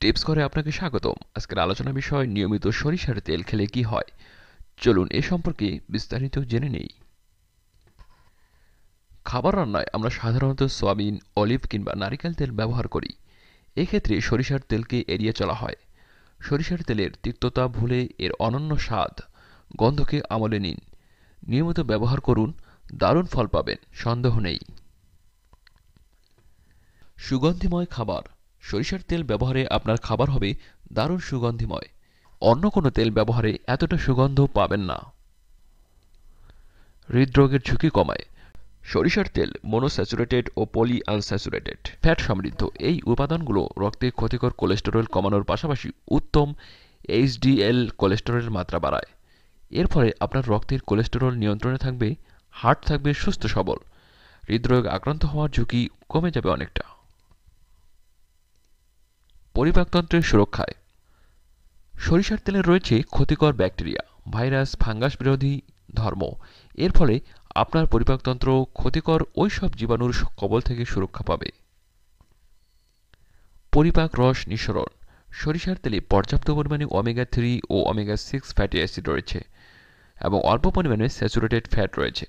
Tips করে আপনাকে স্বাগতম। আজকের আলোচনা বিষয়, নিয়মিত সরিষার তেল খেলে কি হয়? চলুন এ সম্পর্কে বিস্তারিত জেনে নেই। খাবার রান্নায় আমরা সাধারণত সয়াবিন, অলিভ কিংবা নারিকেল তেল ব্যবহার করি। এক্ষেত্রে সরিষার তেলকে এড়িয়ে চলা হয়। সরিষার তেলের তিক্ততা ভুলে এর অনন্য স্বাদ। গন্ধকে আমলে নিন। নিয়মিত ব্যবহার করুন, দারুণ ফল পাবেন, সন্দেহ নেই। সুগন্ধিময় খাবার। সরিষার তেল ব্যবহারে আপনার খাবার হবে দারুণ সুগন্ধিময়। অন্য কোনো তেল ব্যবহারে এতটা সুগন্ধ পাবেন না। হৃদরোগের ঝুঁকি কমায়। সরিষার তেল মনোস্যাচুরেটেড ও পলি আনস্যাচুরেটেড ফ্যাট সমৃদ্ধ। এই উপাদানগুলো রক্তে ক্ষতিকর কোলেস্টেরল কমানোর পাশাপাশি উত্তম এইচডিএল কোলেস্টেরলের মাত্রা বাড়ায়। এর ফলে আপনার রক্তের কোলেস্টেরল নিয়ন্ত্রণে থাকবে হার্ট থাকবে সুস্থ সবল। হৃদরোগ আক্রান্ত হওয়ার ঝুঁকি কমে যাবে অনেকটা। পরিপাকতন্ত্রের সুরক্ষায়। সরিষার তেলে রয়েছে ক্ষতিকর ব্যাকটেরিয়া, ভাইরাস, ফাঙ্গাস বিরোধী ধর্ম। এর ফলে আপনার পরিপাকতন্ত্র ক্ষতিকর ওই সব জীবাণুর কবল থেকে সুরক্ষা পাবে। পরিপাক রস নিঃসরণ। সরিষার তেলে পর্যাপ্ত পরিমাণে ওমেগা থ্রি ও ওমেগা সিক্স ফ্যাটি অ্যাসিড রয়েছে এবং অল্প পরিমাণে স্যাচুরেটেড ফ্যাট রয়েছে।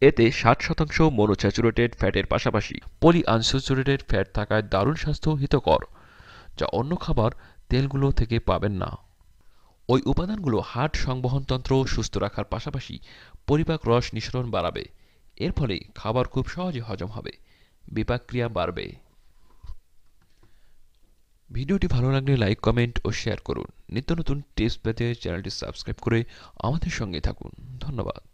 এতে ষাট শতাংশ মনোস্যাচুরেটেড ফ্যাটের পাশাপাশি পলি আনস্যাচুরেটেড ফ্যাট থাকায় দারুণ স্বাস্থ্য হিতকর। যা অন্য খাবার তেলগুলো থেকে পাবেন না। ওই উপাদানগুলো হার্ট সংবহনতন্ত্র সুস্থ রাখার পাশাপাশি পরিপাক রস নিঃসরণ বাড়াবে। এর ফলে খাবার খুব সহজে হজম হবে বিপাক ক্রিয়া বাড়বে। ভিডিওটি ভালো লাগলে লাইক, কমেন্ট ও শেয়ার করুন। নিত্য নতুন টিপস পেতে চ্যানেলটি সাবস্ক্রাইব করে আমাদের সঙ্গে থাকুন। ধন্যবাদ।